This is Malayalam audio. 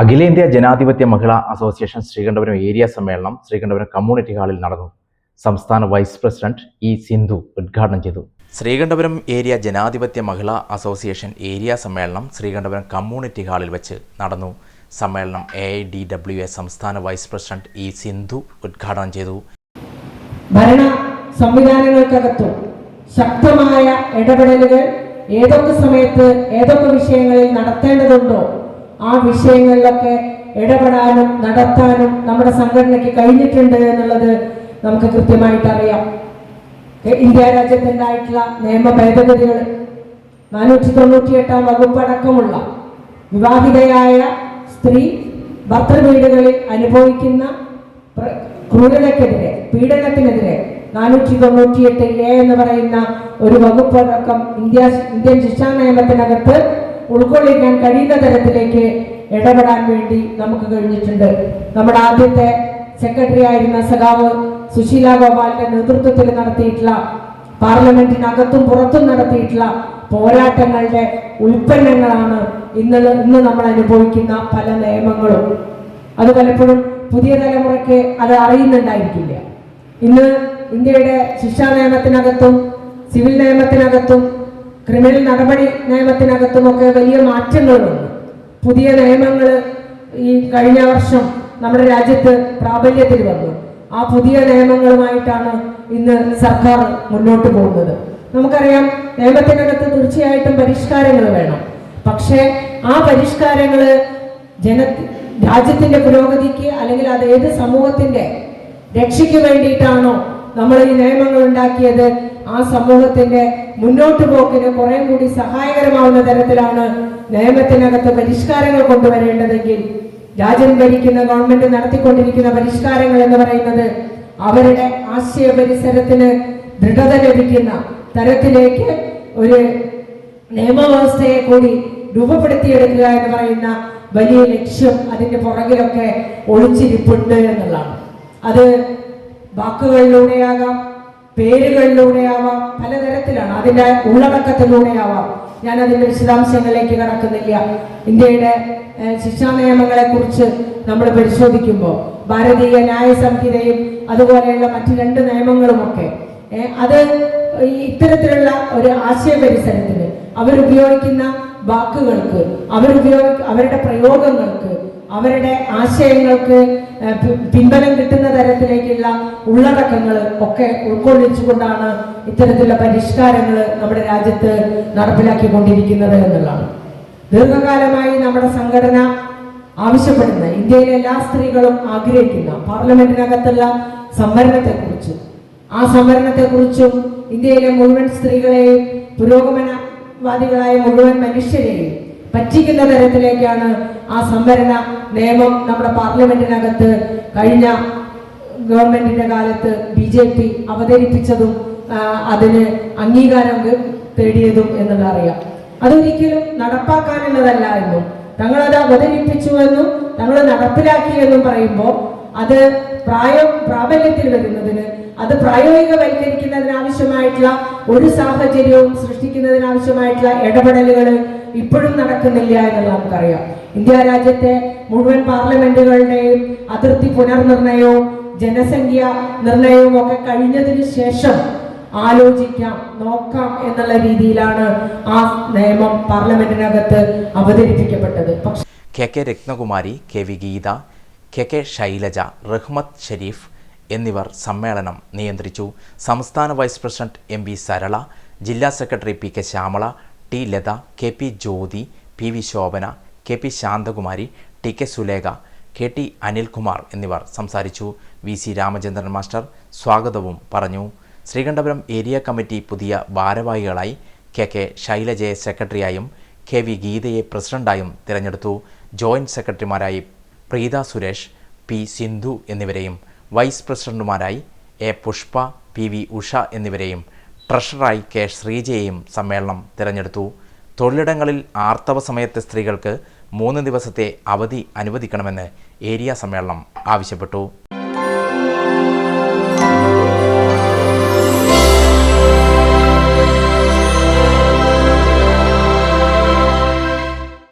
അഖിലേന്ത്യാ ജനാധിപത്യ മഹിളാ അസോസിയേഷൻ ശ്രീകണ്ഠപുരം ഏരിയ സമ്മേളനം ശ്രീകണ്ഠപുരം കമ്മ്യൂണിറ്റി ഹാളിൽ നടന്നു. സംസ്ഥാന വൈസ് പ്രസിഡന്റ് ഇ സിന്ധു ഉദ്ഘാടനം ചെയ്തു. ശ്രീകണ്ഠപുരം ഏരിയ ജനാധിപത്യ മഹിളാ അസോസിയേഷൻ ഏരിയ സമ്മേളനം ശ്രീകണ്ഠപുരം കമ്മ്യൂണിറ്റി ഹാളിൽ വെച്ച് നടന്നു. സമ്മേളനം A I D W A സംസ്ഥാന വൈസ് പ്രസിഡന്റ് ഇ സിന്ധു ഉദ്ഘാടനം ചെയ്തു. ഭരണ സംവിധാനങ്ങൾക്കകത്തും ശക്തമായ ഇടപെടലുകൾ ഏതൊക്കെ സമയത്ത് ഏതൊക്കെ വിഷയങ്ങളിൽ നടത്തേണ്ടതുണ്ടോ ആ വിഷയങ്ങളിലൊക്കെ ഇടപെടാനും നടത്താനും നമ്മുടെ സംഘടനയ്ക്ക് കഴിഞ്ഞിട്ടുണ്ട് എന്നുള്ളത് നമുക്ക് കൃത്യമായിട്ട് അറിയാം. ഇന്ത്യ രാജ്യത്തുണ്ടായിട്ടുള്ള നിയമ ഭേദഗതികൾ നാനൂറ്റി തൊണ്ണൂറ്റി എട്ടാം വകുപ്പടക്കമുള്ള വിവാഹിതയായ സ്ത്രീ ഭർത്തൃവീടുകളിൽ അനുഭവിക്കുന്ന ക്രൂരതക്കെതിരെ പീഡനത്തിനെതിരെ നാനൂറ്റി തൊണ്ണൂറ്റിയെട്ട് എ എന്ന് പറയുന്ന ഒരു വകുപ്പ് അടക്കം ഇന്ത്യ ഇന്ത്യൻ ശിക്ഷാ നിയമത്തിനകത്ത് ഉൾക്കൊള്ളിക്കാൻ കഴിയുന്ന തരത്തിലേക്ക് ഇടപെടാൻ വേണ്ടി നമുക്ക് കഴിഞ്ഞിട്ടുണ്ട്. നമ്മുടെ ആദ്യത്തെ സെക്രട്ടറി ആയിരുന്ന സഖാവ് സുശീല ഗോപാലിന്റെ നേതൃത്വത്തിൽ നടത്തിയിട്ടുള്ള പാർലമെന്റിനകത്തും പുറത്തും നടത്തിയിട്ടുള്ള പോരാട്ടങ്ങളുടെ ഉൽപ്പന്നങ്ങളാണ് ഇന്ന് ഇന്ന് നമ്മൾ അനുഭവിക്കുന്ന പല നിയമങ്ങളും. അത് പലപ്പോഴും പുതിയ തലമുറയ്ക്ക് അത് അറിയുന്നുണ്ടായിരിക്കില്ല. ഇന്ന് ഇന്ത്യയുടെ ശിക്ഷാ നിയമത്തിനകത്തും സിവിൽ നിയമത്തിനകത്തും ക്രിമിനൽ നടപടി നിയമത്തിനകത്തുമൊക്കെ വലിയ മാറ്റങ്ങളുണ്ട്. പുതിയ നിയമങ്ങൾ ഈ കഴിഞ്ഞ വർഷം നമ്മുടെ രാജ്യത്ത് പ്രാബല്യത്തിൽ വന്നു. ആ പുതിയ നിയമങ്ങളുമായിട്ടാണ് ഇന്ന് സർക്കാർ മുന്നോട്ട് പോകുന്നത്. നമുക്കറിയാം നിയമത്തിനകത്ത് തീർച്ചയായിട്ടും പരിഷ്കാരങ്ങൾ വേണം. പക്ഷേ ആ പരിഷ്കാരങ്ങൾ ജന രാജ്യത്തിന്റെ പുരോഗതിക്ക് അല്ലെങ്കിൽ അത് ഏത് സമൂഹത്തിന്റെ രക്ഷയ്ക്ക് വേണ്ടിയിട്ടാണോ നമ്മൾ ഈ നിയമങ്ങൾ ഉണ്ടാക്കിയത് ആ സമൂഹത്തിന്റെ മുന്നോട്ട് പോക്കിന് കുറേ കൂടി സഹായകരമാവുന്ന തരത്തിലാണ് നിയമത്തിനകത്ത് പരിഷ്കാരങ്ങൾ കൊണ്ടുവരേണ്ടതെങ്കിൽ രാജ്യം ഭരിക്കുന്ന ഗവൺമെന്റ് നടത്തിക്കൊണ്ടിരിക്കുന്ന പരിഷ്കാരങ്ങൾ എന്ന് പറയുന്നത് അവരുടെ ആശയ പരിസരത്തിന് ദൃഢത ലഭിക്കുന്ന തരത്തിലേക്ക് ഒരു നിയമവ്യവസ്ഥയെ കൂടി രൂപപ്പെടുത്തിയെടുക്കുക എന്ന് പറയുന്ന വലിയ ലക്ഷ്യം അതിന്റെ പുറകിലൊക്കെ ഒളിച്ചിരിപ്പുണ്ട് എന്നുള്ളതാണ്. അത് വാക്കുകളിലൂടെയാകാം പേരുകളിലൂടെയാവാം പലതരത്തിലാണ്. അതിന്റെ ഉള്ളടക്കത്തിലൂടെയാവാം. ഞാൻ അതിന്റെ വിശദാംശങ്ങളിലേക്ക് കടക്കുന്നില്ല. ഇന്ത്യയുടെ ശിക്ഷാ നിയമങ്ങളെ കുറിച്ച് നമ്മൾ പരിശോധിക്കുമ്പോൾ ഭാരതീയ ന്യായ സംഹിതയും അതുപോലെയുള്ള മറ്റു രണ്ട് നിയമങ്ങളുമൊക്കെ അത് ഇത്തരത്തിലുള്ള ഒരു ആശയ പരിസരത്തിന് അവരുപയോഗിക്കുന്ന വാക്കുകൾക്ക് അവരുപയോഗ അവരുടെ പ്രയോഗങ്ങൾക്ക് അവരുടെ ആശയങ്ങൾക്ക് പിൻബലം കിട്ടുന്ന തരത്തിലേക്കുള്ള ഉള്ളടക്കങ്ങൾ ഒക്കെ ഉൾക്കൊള്ളിച്ചുകൊണ്ടാണ് ഇത്തരത്തിലുള്ള പരിഷ്കാരങ്ങൾ നമ്മുടെ രാജ്യത്ത് നടപ്പിലാക്കിക്കൊണ്ടിരിക്കുന്നത് എന്നുള്ളതാണ്. ദീർഘകാലമായി നമ്മുടെ സംഘടന ആവശ്യപ്പെടുന്ന ഇന്ത്യയിലെ എല്ലാ സ്ത്രീകളും ആഗ്രഹിക്കുന്ന പാർലമെന്റിനകത്തുള്ള സംവരണത്തെക്കുറിച്ച് ആ സംവരണത്തെക്കുറിച്ചും ഇന്ത്യയിലെ മുഴുവൻ സ്ത്രീകളെയും പുരോഗമനവാദികളായ മുഴുവൻ മനുഷ്യരെയും പറ്റിക്കുന്ന തരത്തിലേക്കാണ് ആ സംവരണ നിയമം നമ്മുടെ പാർലമെന്റിനകത്ത് കഴിഞ്ഞ ഗവൺമെന്റിന്റെ കാലത്ത് ബി ജെ പി അവതരിപ്പിച്ചതും അതിന് അംഗീകാരം തേടിയതും എന്നുള്ള അറിയാം. അതൊരിക്കലും നടപ്പാക്കാനുള്ളതല്ല എന്നും തങ്ങൾ അവതരിപ്പിച്ചു എന്നും തങ്ങൾ നടപ്പിലാക്കി എന്നും പറയുമ്പോൾ അത് പ്രായം പ്രാബല്യത്തിൽ വരുന്നതിന് അത് പ്രായോഗികവൽക്കരിക്കുന്നതിനാവശ്യമായിട്ടുള്ള ഒരു സാഹചര്യവും സൃഷ്ടിക്കുന്നതിനാവശ്യമായിട്ടുള്ള ഇടപെടലുകൾ ഇപ്പോഴും നടക്കുന്നില്ല എന്നുള്ളത് നമുക്കറിയാം. ഇന്ത്യ രാജ്യത്തെ മുഴുവൻ പാർലമെന്റുകളുടെയും അതിർത്തി പുനർനിർണയവും ജനസംഖ്യ നിർണയവും ഒക്കെ കഴിഞ്ഞതിന് ശേഷം ആലോചിക്കാം നോക്കാം എന്നുള്ള രീതിയിലാണ് ആ നിയമം പാർലമെന്റിനകത്ത് അവതരിപ്പിക്കപ്പെട്ടത്. K K Rathnakumari K V Geetha K K Shailaja Rahmath Sherif എന്നിവർ സമ്മേളനം നിയന്ത്രിച്ചു. സംസ്ഥാന vice president M V Sarala ജില്ലാ secretary P K Shyamala T Latha K P Jyothi P V Shobhana K P Shanthakumari T K Sulekha K T Anilkumar എന്നിവർ സംസാരിച്ചു. വി സി രാമചന്ദ്രൻ മാസ്റ്റർ സ്വാഗതവും പറഞ്ഞു. ശ്രീകണ്ഠപുരം ഏരിയ കമ്മിറ്റി പുതിയ ഭാരവാഹികളായി കെ കെ ശൈലജയെ സെക്രട്ടറിയായും കെ വി ഗീതയെ പ്രസിഡന്റായും തിരഞ്ഞെടുത്തു. ജോയിന്റ് സെക്രട്ടറിമാരായി പ്രീത സുരേഷ് പി സിന്ധു എന്നിവരെയും vice പ്രസിഡന്റുമാരായി A Pushpa P V Usha എന്നിവരെയും ട്രഷററായി കെ ശ്രീജയെയും സമ്മേളനം തിരഞ്ഞെടുത്തു. തൊഴിലിടങ്ങളിൽ ആർത്തവ സമയത്തെ സ്ത്രീകൾക്ക് മൂന്ന് ദിവസത്തെ അവധി അനുവദിക്കണമെന്ന് ഏരിയ സമ്മേളനം ആവശ്യപ്പെട്ടു.